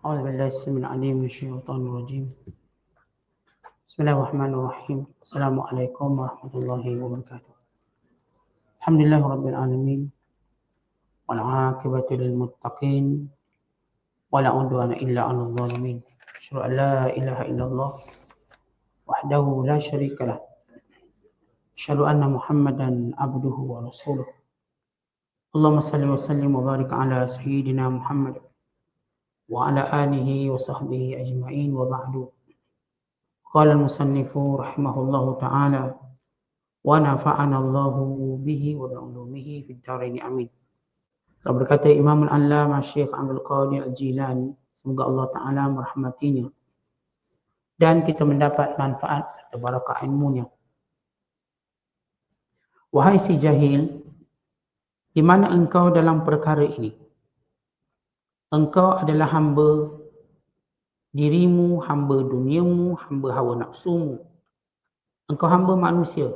أعوذ بالله السميع العليم من الشيطان الرجيم. بسم الله الرحمن الرحيم. السلام عليكم ورحمة الله وبركاته. الحمد لله رب العالمين والعاقبة للمتقين ولا عدوان إلا على الظالمين. أشهد أن لا إله إلا الله وحده لا شريك له. أشهد أن محمدا عبده ورسوله. اللهم صل وسلم وبارك على سيدنا محمد وعلى آله وصحبه أجمعين وبعد قال المصنف رحمه الله تعالى ونفعنا الله به وبعلومه في الدارين آمين Kalau berkata Imam Al-Allamah Syekh Abdul Qadir Al-Jilani, semoga Allah Ta'ala merahmatinya dan kita mendapat manfaat serta barakah ilmunya. Wahai si jahil, di mana engkau dalam perkara ini? Engkau adalah hamba dirimu, hamba duniamu, hamba hawa nafsumu. Engkau hamba manusia.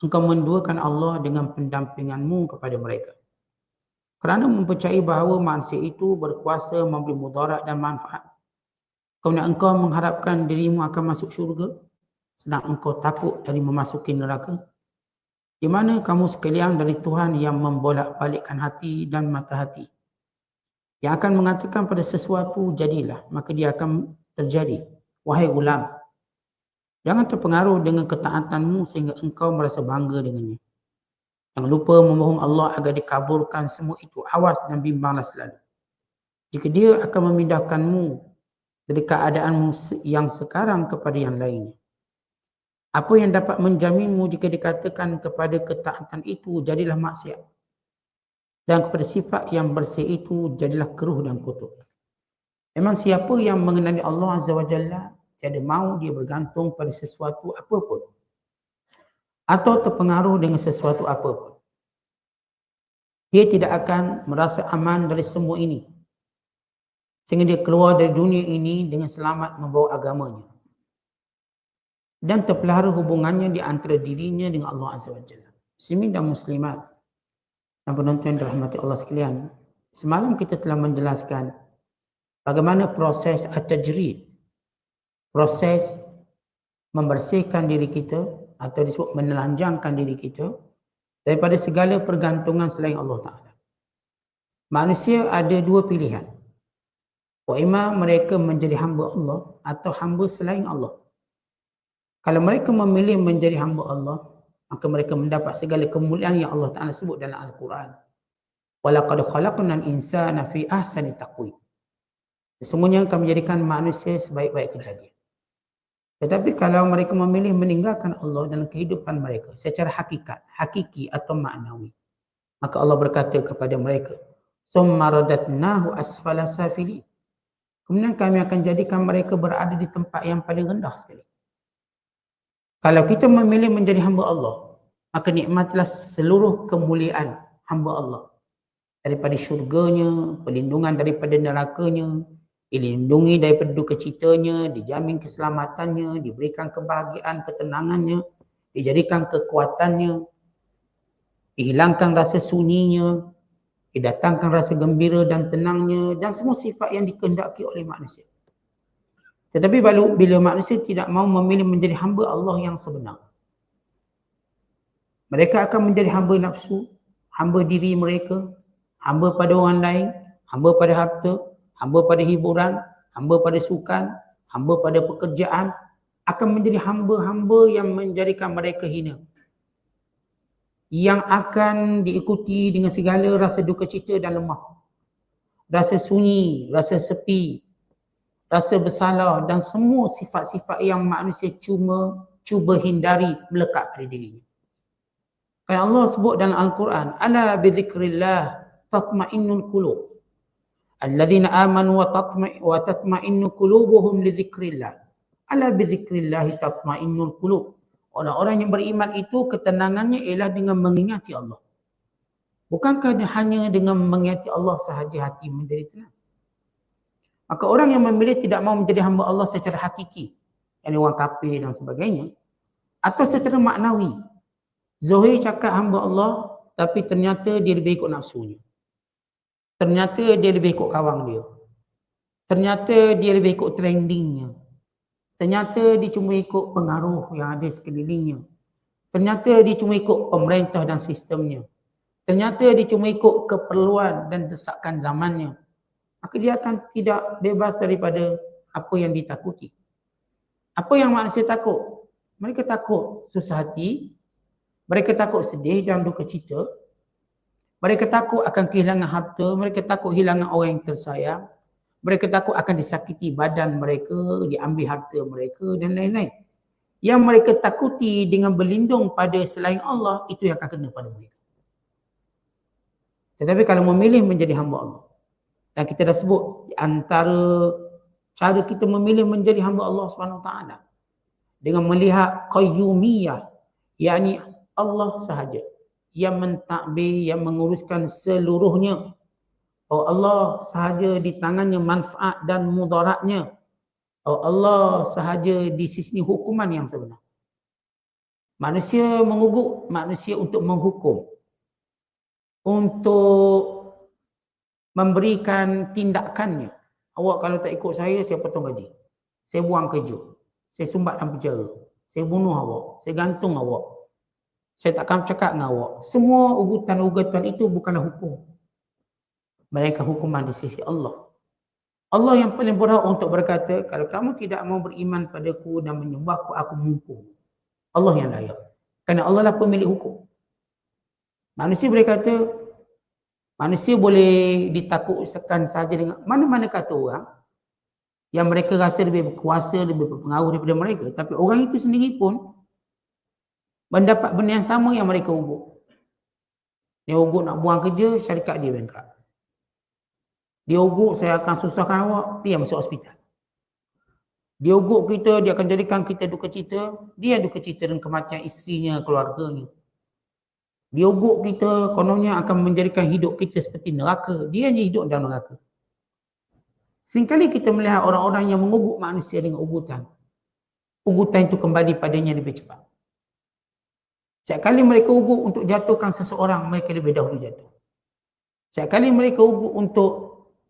Engkau menduakan Allah dengan pendampinganmu kepada mereka kerana mempercayai bahawa manusia itu berkuasa memberi mudarat dan manfaat. Kemudian engkau mengharapkan dirimu akan masuk syurga sedang engkau takut dari memasuki neraka. Di mana kamu sekalian dari Tuhan yang membolak-balikkan hati dan mata hati. Yang akan mengatakan pada sesuatu jadilah, maka dia akan terjadi. Wahai ulam, jangan terpengaruh dengan ketaatanmu sehingga engkau merasa bangga dengannya. Jangan lupa memohon Allah agar dikabulkan semua itu. Awas dan bimbanglah selalu. Jika dia akan memindahkanmu dari keadaanmu yang sekarang kepada yang lainnya. Apa yang dapat menjaminmu jika dikatakan kepada ketaatan itu jadilah maksiat. Dan kepada sifat yang bersih itu jadilah keruh dan kutuk. Memang siapa yang mengenali Allah Azza wa Jalla tiada mahu dia bergantung pada sesuatu apapun atau terpengaruh dengan sesuatu apapun. Dia tidak akan merasa aman dari semua ini. Sehingga dia keluar dari dunia ini dengan selamat membawa agamanya. Dan terpelihara hubungannya di antara dirinya dengan Allah Azza wa Jalla. Muslimin dan muslimat dan penonton rahmati Allah sekalian. Semalam kita telah menjelaskan bagaimana proses at-tajrid. Proses membersihkan diri kita atau disebut menelanjangkan diri kita daripada segala pergantungan selain Allah Ta'ala. Manusia ada dua pilihan. Wa mereka menjadi hamba Allah atau hamba selain Allah. Kalau mereka memilih menjadi hamba Allah, maka mereka mendapat segala kemuliaan yang Allah Ta'ala sebut dalam Al-Quran. Walaqad khalaqna al-insana fi ahsani taqwim. Sesungguhnya kami menjadikan manusia sebaik-baik kejadian. Tetapi kalau mereka memilih meninggalkan Allah dalam kehidupan mereka secara hakikat, hakiki atau maknawi. Maka Allah berkata kepada mereka, Summa radatnahu asfala safili. Kemudian kami akan jadikan mereka berada di tempat yang paling rendah sekali. Kalau kita memilih menjadi hamba Allah, maka nikmatlah seluruh kemuliaan hamba Allah. Daripada syurganya, perlindungan daripada nerakanya, dilindungi daripada duka citanya, dijamin keselamatannya, diberikan kebahagiaan, ketenangannya, dijadikan kekuatannya, dihilangkan rasa sunyinya, didatangkan rasa gembira dan tenangnya dan semua sifat yang dikendaki oleh manusia. Tetapi bila, manusia tidak mahu memilih menjadi hamba Allah yang sebenar, mereka akan menjadi hamba nafsu, hamba diri mereka, hamba pada orang lain, hamba pada harta, hamba pada hiburan, hamba pada sukan, hamba pada pekerjaan akan menjadi hamba-hamba yang menjadikan mereka hina. Yang akan diikuti dengan segala rasa duka cita dan lemah. Rasa sunyi, rasa sepi, rasa bersalah dan semua sifat-sifat yang manusia cuma cuba hindari melekat pada dirinya. Kerana Allah sebut dalam Al-Quran, Ala bi zikrillah tatma'innul qulub. Alladzina amanu wa tatma wa tatma'innu qulubuhum li dzikrillah. Ala bi dzikrillah tatma'innul qulub. Orang-orang yang beriman itu ketenangannya ialah dengan mengingati Allah. Bukankah hanya dengan mengingati Allah sahaja hati menjadi tenang? Maka orang yang memilih tidak mahu menjadi hamba Allah secara hakiki, yang orang kafir dan sebagainya, atau secara maknawi. Zohir cakap hamba Allah, tapi ternyata dia lebih ikut nafsunya ternyata dia lebih ikut kawan dia. Ternyata dia lebih ikut trendingnya. Ternyata dia cuma ikut pengaruh yang ada sekelilingnya. Ternyata dia cuma ikut pemerintah dan sistemnya. Ternyata dia cuma ikut keperluan dan desakan zamannya. Maka dia akan tidak bebas daripada apa yang ditakuti. Apa yang manusia takut? Mereka takut susah hati. Mereka takut sedih dan duka cita. Mereka takut akan kehilangan harta. Mereka takut kehilangan orang yang tersayang. Mereka takut akan disakiti badan mereka, diambil harta mereka dan lain-lain. Yang mereka takuti dengan berlindung pada selain Allah, itu yang akan kena pada mereka. Tetapi kalau memilih menjadi hamba Allah, dan kita dah sebut antara cara kita memilih menjadi hamba Allah SWT dengan melihat qayyumiyah, yakni Allah sahaja yang mentadbir, yang menguruskan seluruhnya Oh Allah sahaja di tangannya manfaat dan mudaratnya. Oh Allah sahaja di sisi hukuman yang sebenar. Manusia menguguk manusia untuk menghukum. Untuk memberikan tindakannya. Awak kalau tak ikut saya, saya potong gaji. Saya buang kerja. Saya sumbat dalam penjara. Saya bunuh awak. Saya gantung awak. Saya takkan cakap dengan awak. Semua ugutan-ugutan itu bukanlah hukum mereka hukuman di sisi Allah. Allah yang paling berhak untuk berkata, kalau kamu tidak mau beriman padaku dan menyembahku, aku menghukum. Allah yang layak. Kerana Allah lah pemilik hukum. Manusia boleh kata, manusia boleh ditakutkan saja dengan mana-mana kata orang yang mereka rasa lebih berkuasa, lebih berpengaruh daripada mereka. Tapi orang itu sendiri pun mendapat benda yang sama yang mereka ugut. Dia ugut nak buang kerja, syarikat dia bankrupt. Dia ugut saya akan susahkan awak, dia masuk hospital. Dia ugut kita, dia akan jadikan kita duka cita, dia duka cita dengan kematian isterinya, keluarganya. Ugut kita, kononnya akan menjadikan hidup kita seperti neraka. Dia hanya hidup dalam neraka. Seringkali kita melihat orang-orang yang mengugut manusia dengan ugutan. Ugutan itu kembali padanya lebih cepat. Setiap kali mereka ugut untuk jatuhkan seseorang, mereka lebih dahulu jatuh. Setiap kali mereka ugut untuk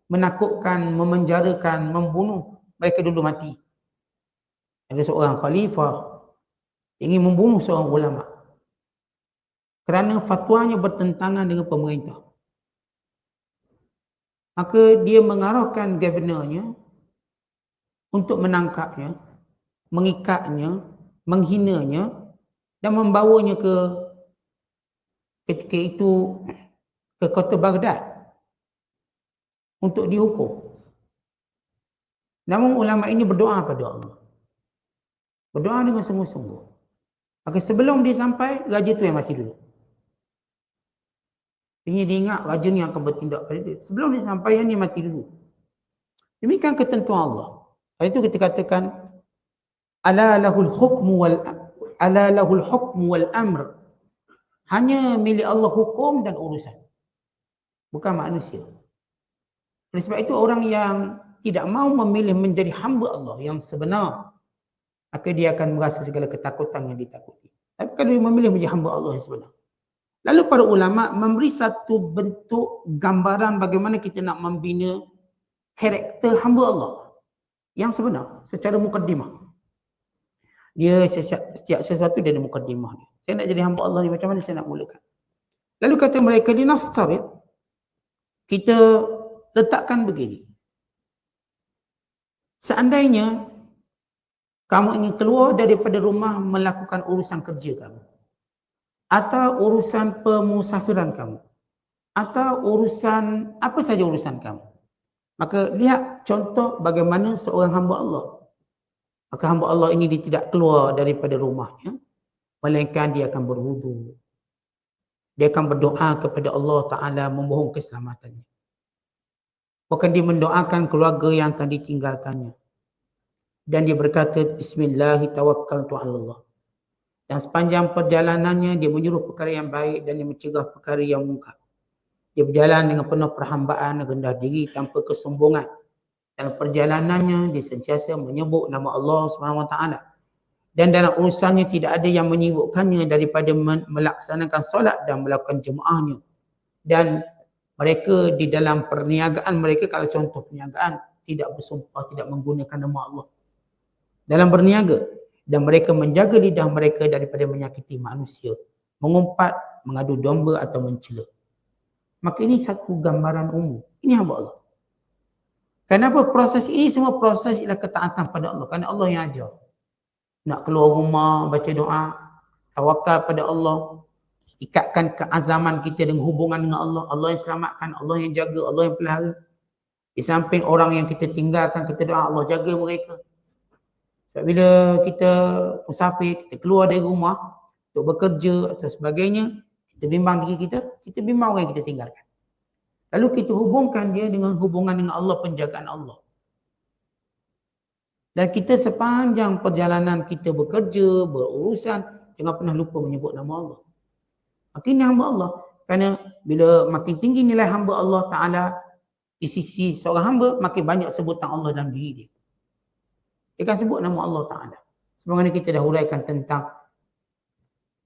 menakutkan, memenjarakan, membunuh, mereka dulu mati. Ada seorang khalifah ingin membunuh seorang ulama. Kerana fatwanya bertentangan dengan pemerintah. Maka dia mengarahkan gavernornya untuk menangkapnya, mengikatnya, menghinanya dan membawanya ke ketika itu ke kota Baghdad untuk dihukum. Namun ulama ini berdoa pada Allah. Berdoa dengan sungguh-sungguh. Maka sebelum dia sampai, raja tu yang mati dulu. Ini dia ingat raja ni akan bertindak pada dia. Sebelum dia sampai, yang ni mati dulu. Demikian ketentuan Allah. Hari itu kita katakan, ala lahul hukmu wal ala lahul hukmu wal amr. Hanya milik Allah hukum dan urusan. Bukan manusia. Oleh sebab itu orang yang tidak mau memilih menjadi hamba Allah yang sebenar, maka dia akan merasa segala ketakutan yang ditakuti. Tapi kalau dia memilih menjadi hamba Allah yang sebenar. Lalu para ulama memberi satu bentuk gambaran bagaimana kita nak membina karakter hamba Allah yang sebenar secara mukaddimah. Dia setiap sesuatu dia ada mukaddimah. Saya nak jadi hamba Allah ni macam mana saya nak mulakan. Lalu kata mereka di naftarid kita letakkan begini. Seandainya kamu ingin keluar daripada rumah melakukan urusan kerja kamu atau urusan pemusafiran kamu atau urusan apa saja urusan kamu. Maka lihat contoh bagaimana seorang hamba Allah. Maka hamba Allah ini dia tidak keluar daripada rumahnya melainkan dia akan berwudu. Dia akan berdoa kepada Allah Taala memohon keselamatannya. Bahkan dia mendoakan keluarga yang akan ditinggalkannya. Dan dia berkata, Bismillahirrahmanirrahim. Dan sepanjang perjalanannya, dia menyuruh perkara yang baik dan dia mencegah perkara yang mungkar. Dia berjalan dengan penuh perhambaan, rendah diri tanpa kesombongan. Dalam perjalanannya, dia sentiasa menyebut nama Allah SWT. Dan dalam urusannya tidak ada yang menyibukkannya daripada melaksanakan solat dan melakukan jemaahnya. Dan mereka di dalam perniagaan mereka kalau contoh perniagaan tidak bersumpah, tidak menggunakan nama Allah. Dalam berniaga dan mereka menjaga lidah mereka daripada menyakiti manusia, mengumpat, mengadu domba atau mencela. Maka ini satu gambaran umum. Ini hamba Allah. Kenapa proses ini semua proses ialah ketaatan pada Allah. Kerana Allah yang ajar. Nak keluar rumah, baca doa, tawakal pada Allah, ikatkan keazaman kita dengan hubungan dengan Allah. Allah yang selamatkan, Allah yang jaga, Allah yang pelihara. Di samping orang yang kita tinggalkan, kita doa Allah jaga mereka. Sebab bila kita musafir, kita keluar dari rumah untuk bekerja atau sebagainya, kita bimbang diri kita, kita bimbang orang yang kita tinggalkan. Lalu kita hubungkan dia dengan hubungan dengan Allah, penjagaan Allah. Dan kita sepanjang perjalanan kita bekerja, berurusan, jangan pernah lupa menyebut nama Allah. Makin ini hamba Allah. Kerana bila makin tinggi nilai hamba Allah Ta'ala di sisi seorang hamba, makin banyak sebutan Allah dalam diri dia. Dia akan sebut nama Allah Ta'ala. Sebagaimana kita dah huraikan tentang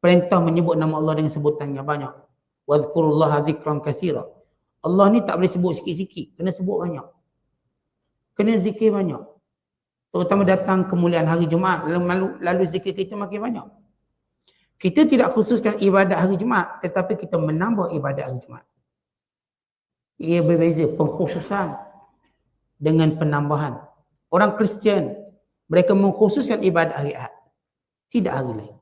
perintah menyebut nama Allah dengan sebutan yang banyak. Wadhkurullaha zikran kasira. Allah ni tak boleh sebut sikit-sikit. Kena sebut banyak. Kena zikir banyak. Terutama datang kemuliaan hari Jumaat. Lalu, lalu zikir kita makin banyak. Kita tidak khususkan ibadat hari Jumaat tetapi kita menambah ibadat hari Jumaat. Ia berbeza pengkhususan dengan penambahan. Orang Kristian mereka mengkhususkan ibadat hari Ahad. Tidak hari lain.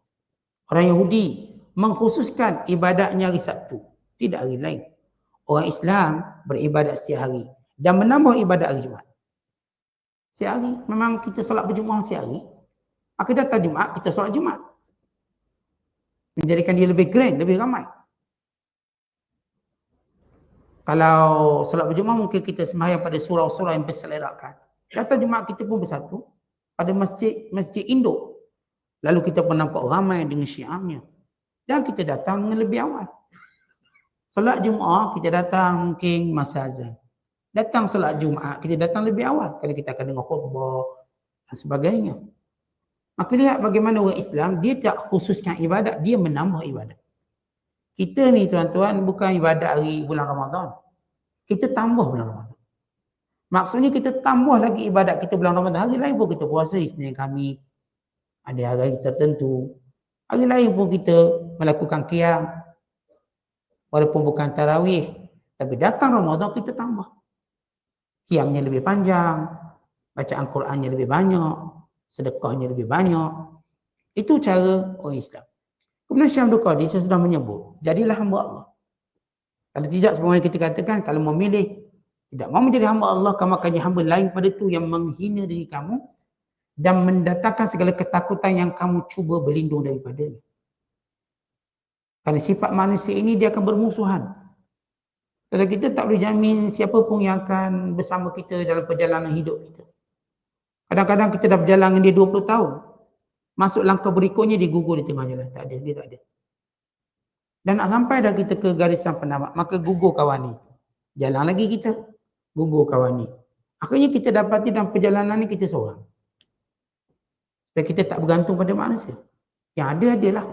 Orang Yahudi mengkhususkan ibadatnya hari Sabtu. Tidak hari lain. Orang Islam beribadat setiap hari dan menambah ibadat hari Jumaat. Setiap hari memang kita solat berjemaah setiap hari. Maka datang Jumaat kita solat Jumaat menjadikan dia lebih grand, lebih ramai. Kalau solat berjemaah mungkin kita sembahyang pada surau-surau yang berselerakan. Kata jemaah kita pun bersatu pada masjid masjid induk. Lalu kita pun nampak ramai dengan syiarnya. Dan kita datang dengan lebih awal. Solat Jumaat kita datang mungkin masa azan. Datang solat Jumaat kita datang lebih awal kerana kita akan dengar khutbah dan sebagainya. Maka lihat bagaimana orang Islam, dia tak khususkan ibadat, dia menambah ibadat. Kita ni tuan-tuan bukan ibadat hari bulan Ramadan. Kita tambah bulan Ramadan. Maksudnya kita tambah lagi ibadat kita bulan Ramadan. Hari lain pun kita puasa Isnin kami. Ada hari tertentu. Hari lain pun kita melakukan qiyam. Walaupun bukan tarawih. Tapi datang Ramadan kita tambah. Qiyamnya lebih panjang. Bacaan Qurannya lebih banyak sedekahnya lebih banyak. Itu cara orang Islam. Kemudian Syekh Abdul Qadir saya sudah menyebut, jadilah hamba Allah. Kalau tidak sebagaimana kita katakan, kalau memilih tidak mahu menjadi hamba Allah, kamu akan jadi hamba lain pada itu yang menghina diri kamu dan mendatangkan segala ketakutan yang kamu cuba berlindung daripadanya. Kerana sifat manusia ini dia akan bermusuhan. Kalau kita tak boleh jamin siapa pun yang akan bersama kita dalam perjalanan hidup kita. Kadang-kadang kita dah berjalan dengan dia 20 tahun. Masuk langkah berikutnya dia gugur di tengah jalan. Tak ada, dia tak ada. Dan nak sampai dah kita ke garisan penamat, maka gugur kawan ni. Jalan lagi kita, gugur kawan ni. Akhirnya kita dapati dalam perjalanan ni kita seorang. Supaya kita tak bergantung pada manusia. Yang ada, adalah.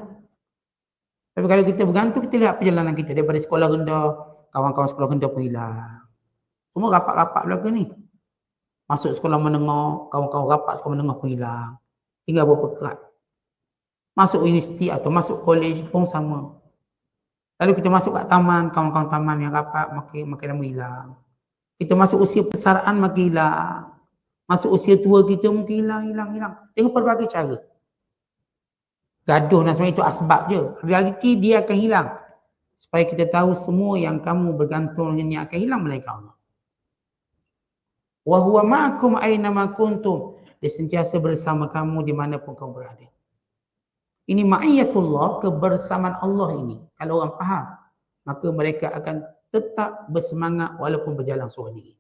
Tapi kalau kita bergantung, kita lihat perjalanan kita. Daripada sekolah rendah, kawan-kawan sekolah rendah pun hilang. Semua rapat-rapat belakang ni. Masuk sekolah menengah, kawan-kawan rapat sekolah menengah pun hilang. Tinggal berapa kerat. Masuk universiti atau masuk college pun sama. Lalu kita masuk kat taman, kawan-kawan taman yang rapat makin makin lama hilang. Kita masuk usia persaraan makin hilang. Masuk usia tua kita mungkin hilang, hilang, hilang. Dengan pelbagai cara. Gaduh dan sebagainya itu asbab je. Realiti dia akan hilang. Supaya kita tahu semua yang kamu bergantung dengan akan hilang melainkan Allah wa huwa ma'akum aina kuntum dia sentiasa bersama kamu di mana pun kamu berada ini ma'iyatullah kebersamaan Allah ini kalau orang faham maka mereka akan tetap bersemangat walaupun berjalan seorang diri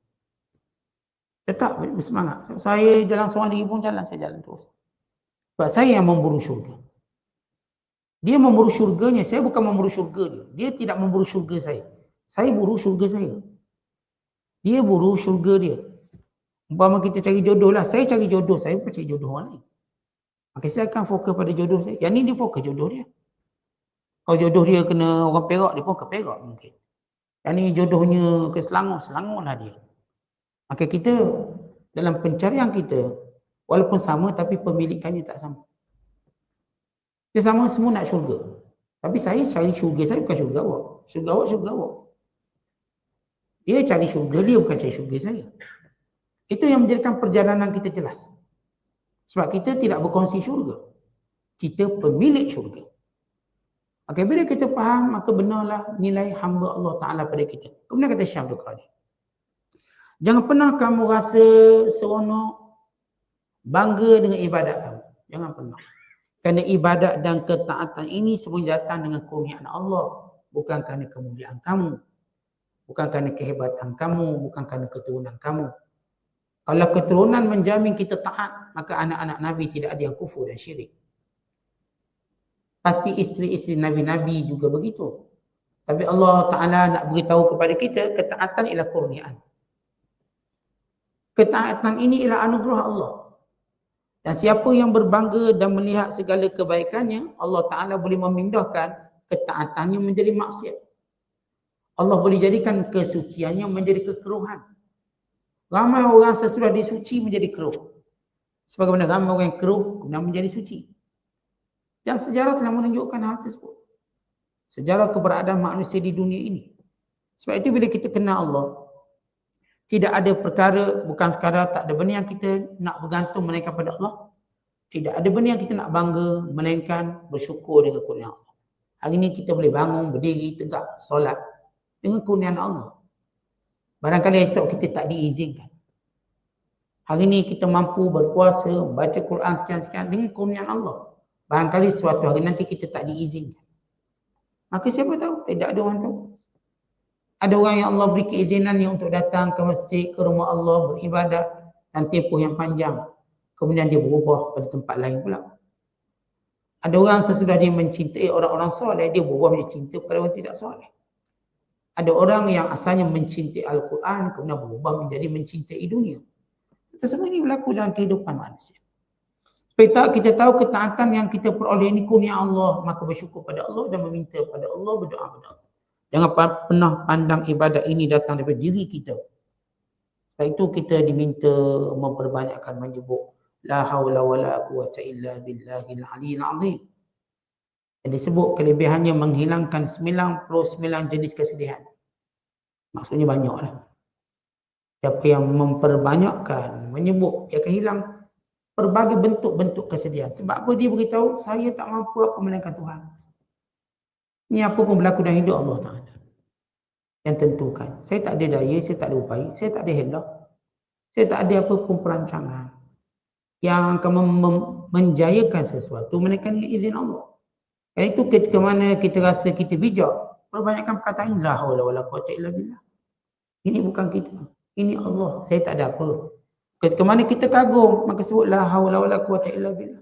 tetap bersemangat saya jalan seorang diri pun jalan saya jalan terus sebab saya yang memburu syurga dia memburu syurganya saya bukan memburu syurga dia dia tidak memburu syurga saya saya buru syurga saya dia buru syurga dia Umpama kita cari jodoh lah. Saya cari jodoh. Saya pun cari jodoh orang lain. Maka saya akan fokus pada jodoh saya. Yang ni dia fokus jodoh dia. Kalau jodoh dia kena orang perak, dia pun ke perak mungkin. Yang ni jodohnya ke Selangor, Selangor lah dia. Maka kita dalam pencarian kita walaupun sama tapi pemilikannya tak sama. Dia sama semua nak syurga. Tapi saya cari syurga saya bukan syurga awak. Syurga awak, syurga awak. Dia cari syurga dia bukan cari syurga saya. Itu yang menjadikan perjalanan kita jelas. Sebab kita tidak berkongsi syurga. Kita pemilik syurga. Okay, bila kita faham, maka benarlah nilai hamba Allah Ta'ala pada kita. Kemudian kata Syekh Abdul Qadir. Jangan pernah kamu rasa seronok, bangga dengan ibadat kamu. Jangan pernah. Kerana ibadat dan ketaatan ini semuanya datang dengan kurniaan Allah. Bukan kerana kemuliaan kamu. Bukan kerana kehebatan kamu. Bukan kerana keturunan kamu. Kalau keturunan menjamin kita taat, maka anak-anak Nabi tidak ada yang kufur dan syirik. Pasti isteri-isteri Nabi-Nabi juga begitu. Tapi Allah Ta'ala nak beritahu kepada kita, ketaatan ialah kurniaan. Ketaatan ini ialah anugerah Allah. Dan siapa yang berbangga dan melihat segala kebaikannya, Allah Ta'ala boleh memindahkan ketaatannya menjadi maksiat. Allah boleh jadikan kesuciannya menjadi kekeruhan. Ramai orang sesudah disuci menjadi keruh. Sebagaimana ramai orang yang keruh dan menjadi suci. Dan sejarah telah menunjukkan hal tersebut. Sejarah keberadaan manusia di dunia ini. Sebab itu bila kita kenal Allah, tidak ada perkara, bukan sekadar tak ada benda yang kita nak bergantung melainkan pada Allah. Tidak ada benda yang kita nak bangga melainkan bersyukur dengan kurnia Allah. Hari ini kita boleh bangun, berdiri, tegak, solat dengan kurniaan Allah. Barangkali esok kita tak diizinkan. Hari ini kita mampu berpuasa, baca Quran sekian-sekian dengan kurniaan Allah. Barangkali suatu hari nanti kita tak diizinkan. Maka siapa tahu? Tidak ada orang tahu. Ada orang yang Allah beri keizinan yang untuk datang ke masjid, ke rumah Allah, beribadat dan tempoh yang panjang. Kemudian dia berubah pada tempat lain pula. Ada orang sesudah dia mencintai orang-orang soleh, dia berubah menjadi cinta pada orang tidak soleh. Ada orang yang asalnya mencintai Al-Quran, kemudian berubah menjadi mencintai dunia. Itu semua ini berlaku dalam kehidupan manusia. Supaya kita tahu ketaatan yang kita peroleh ini kurnia Allah, maka bersyukur pada Allah dan meminta pada Allah, berdoa pada Allah. Jangan pernah pandang ibadat ini datang daripada diri kita. Sebab itu kita diminta memperbanyakkan menyebut La hawla wa la quwata illa billahil aliyil azim. Dan disebut kelebihannya menghilangkan 99 jenis kesedihan. Maksudnya banyaklah. Siapa yang memperbanyakkan, menyebut, dia akan hilang berbagai bentuk-bentuk kesedihan. Sebab apa dia beritahu, saya tak mampu apa melainkan Tuhan. Ini apa pun berlaku dalam hidup Allah Ta'ala. Yang tentukan. Saya tak ada daya, saya tak ada upaya, saya tak ada helah. Saya tak ada apa pun perancangan. Yang akan menjayakan sesuatu, melainkan izin Allah. Yang itu ketika mana kita rasa kita bijak, perbanyakkan perkataan, La hawla wa la quwata illa billah. Ini bukan kita. Ini Allah. Saya tak ada apa. Ketika mana kita kagum, maka sebutlah haula wala quwata illa billah.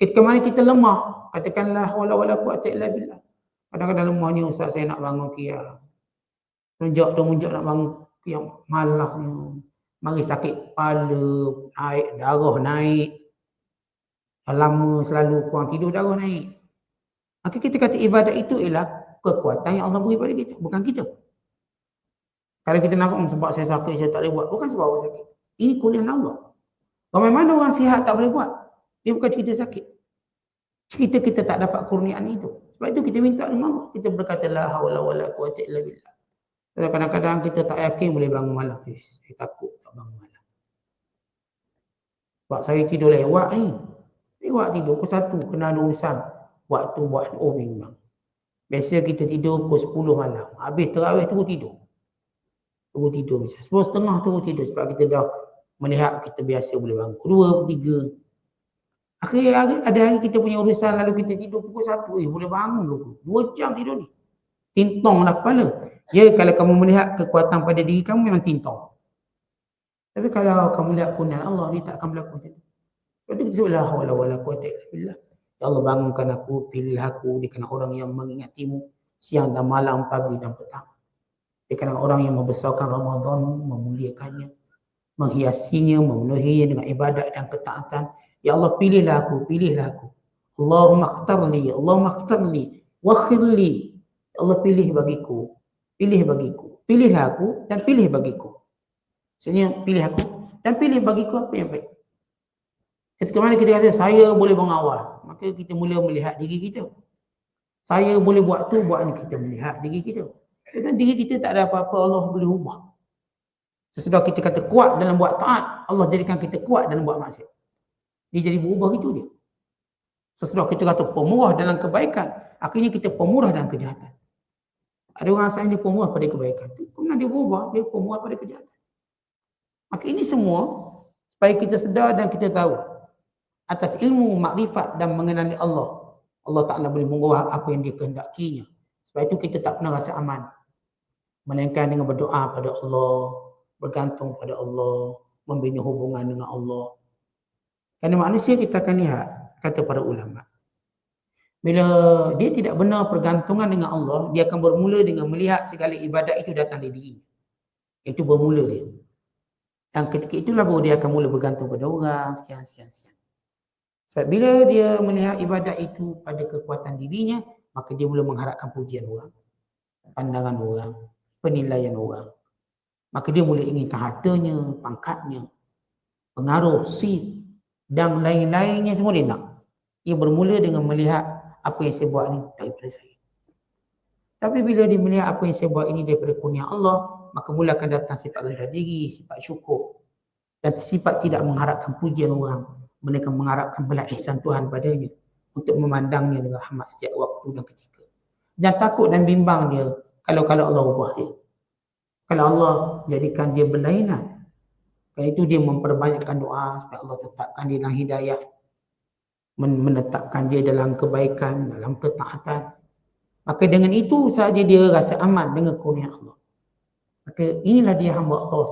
Ketika mana kita lemah, katakanlah haula wala quwata illa billah. Kadang-kadang lemahnya ustaz saya nak bangun kia. Tunjuk tu munjuk nak bangun kia malasnya. Mari sakit kepala, naik darah naik. Lama selalu kurang tidur darah naik. Maka kita kata ibadat itu ialah kekuatan yang Allah beri pada kita, bukan kita. Kalau kita nampak hmm, sebab saya sakit saya tak boleh buat, bukan sebab saya sakit. Ini kurniaan Allah. Kalau mana orang sihat tak boleh buat. Dia bukan cerita sakit. Cerita kita tak dapat kurniaan itu. Sebab itu kita minta dengan Allah. Kita berkata la hawla wa la quwata illa billah. Kadang-kadang kita tak yakin boleh bangun malam. Saya takut tak bangun malam. Sebab saya tidur lewat ni. Lewat tidur ke satu. Kena ada urusan. Waktu buat oh memang. Biasa kita tidur pukul 10 malam. Habis terawih tu tidur. Tunggu tidur misalnya. Sepuluh setengah tunggu tidur sebab kita dah melihat kita biasa boleh bangun. Dua, tiga. Akhirnya ada hari kita punya urusan lalu kita tidur pukul satu. Eh boleh bangun ke? Dua jam tidur ni. Tintong lah kepala. Ya kalau kamu melihat kekuatan pada diri kamu memang tintong. Tapi kalau kamu lihat kurnian Allah ni tak akan berlaku macam tu. Lepas tu kita sebut la hawla wa la quwata illa Ya Allah bangunkan aku, pilih aku di kalangan orang yang mengingatimu siang dan malam, pagi dan petang. Di kalangan orang yang membesarkan Ramadan, memuliakannya menghiasinya, memenuhinya dengan ibadat dan ketaatan. Ya Allah pilihlah aku, pilihlah aku. Allahumma akhtarli, Allahumma akhtarli, wakhirli. Ya Allah pilih bagiku, pilih bagiku. Pilihlah aku dan pilih bagiku. Maksudnya pilih aku, Dan pilih bagiku apa yang baik. Ketika mana kita rasa saya boleh mengawal, maka kita mula melihat diri kita. Saya boleh buat tu, buat ni kita melihat diri kita. Dan diri kita tak ada apa-apa Allah boleh ubah. Sesudah kita kata kuat dalam buat taat, Allah jadikan kita kuat dalam buat maksiat. Dia jadi berubah itu dia. Sesudah kita kata pemurah dalam kebaikan, akhirnya kita pemurah dalam kejahatan. Ada orang asal dia pemurah pada kebaikan. Kemudian dia berubah, dia pemurah pada kejahatan. Maka ini semua supaya kita sedar dan kita tahu atas ilmu makrifat dan mengenali Allah. Allah Ta'ala boleh mengubah apa yang dia kehendakinya. Sebab itu kita tak pernah rasa aman. Melainkan dengan berdoa pada Allah, bergantung pada Allah, membina hubungan dengan Allah. Kerana manusia kita akan lihat, kata para ulama. Bila dia tidak benar pergantungan dengan Allah, dia akan bermula dengan melihat segala ibadat itu datang dari diri. Itu bermula dia. Dan ketika itulah baru dia akan mula bergantung pada orang, sekian, sekian, sekian. Sebab bila dia melihat ibadat itu pada kekuatan dirinya, maka dia mula mengharapkan pujian orang. Pandangan orang, penilaian orang. Maka dia mula inginkan hartanya, pangkatnya, pengaruh, seat dan lain-lainnya semua dia nak. Ia bermula dengan melihat apa yang saya buat ni daripada saya. Tapi bila dia melihat apa yang saya buat ini daripada kurnia Allah, maka mula akan datang sifat rendah diri, sifat syukur dan sifat tidak mengharapkan pujian orang mereka mengharapkan belas ihsan Tuhan padanya untuk memandangnya dengan rahmat setiap waktu dan ketika dan takut dan bimbang dia kalau-kalau Allah ubah dia kalau Allah jadikan dia berlainan kerana itu dia memperbanyakkan doa supaya Allah tetapkan dia dalam hidayah menetapkan dia dalam kebaikan, dalam ketaatan. Maka dengan itu sahaja dia rasa aman dengan kurnia Allah. Maka inilah dia hamba Allah,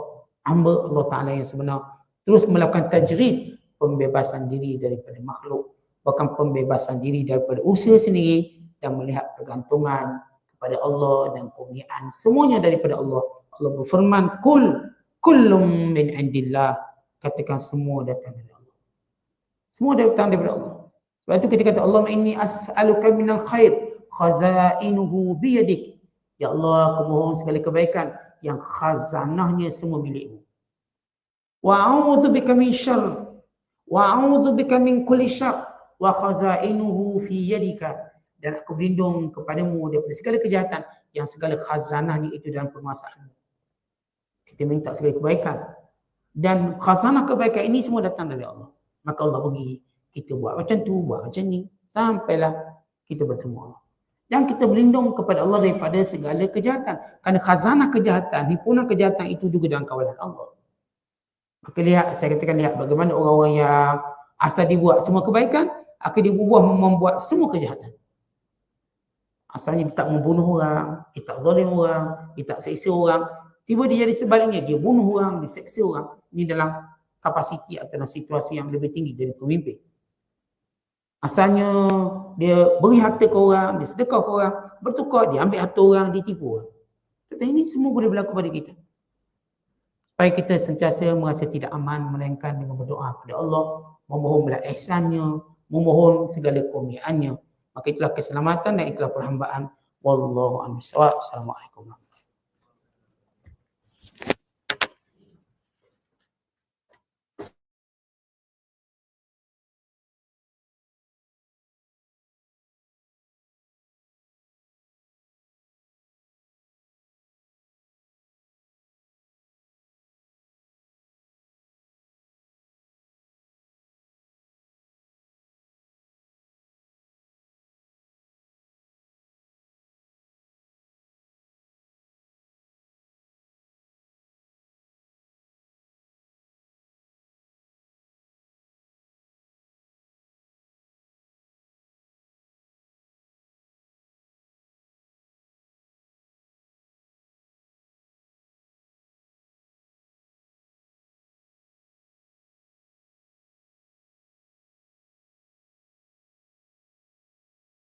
hamba Allah Ta'ala yang sebenar. Terus melakukan tajrid, pembebasan diri daripada makhluk. Bahkan pembebasan diri daripada usaha sendiri dan melihat pergantungan kepada Allah dan kurniaan. Semuanya daripada Allah. Allah berfirman, Kul, kullum min indillah. Katakan semua datang dari Allah. Semua datang daripada Allah. Sebab itu kita kata, Allah inni as'aluka minal khair khazainuhu biyadik. Ya Allah, aku mohon segala kebaikan yang khazanahnya semua milikmu. Wa a'udzu bika min syarr wa a'udzu bika min kulli syarr wa khazainuhu fi yadika dan aku berlindung kepadamu daripada segala kejahatan yang segala khazanahnya itu dalam penguasaanmu. Kita minta segala kebaikan dan khazanah kebaikan ini semua datang dari Allah. Maka Allah bagi kita buat macam tu, buat macam ni sampailah kita bertemu Allah dan kita berlindung kepada Allah daripada segala kejahatan. Kerana khazanah kejahatan, himpunan kejahatan itu juga dalam kawalan Allah. Maka lihat, saya katakan lihat bagaimana orang-orang yang asal dibuat semua kebaikan, akan dibubuh membuat semua kejahatan. Asalnya dia tak membunuh orang, dia tak zalim orang, dia tak seksa orang. Tiba dia jadi sebaliknya, dia bunuh orang, dia seksa orang. Ini dalam kapasiti atau dalam situasi yang lebih tinggi dari pemimpin. Asalnya dia beri harta ke orang, dia sedekah ke orang, bertukar, dia ambil harta orang, dia tipu orang. Kata ini semua boleh berlaku pada kita. Supaya kita sentiasa merasa tidak aman melainkan dengan berdoa kepada Allah, memohon belas ihsannya, memohon segala kurniaannya. Maka itulah keselamatan dan itulah perhambaan. Wallahu a'lam Assalamualaikum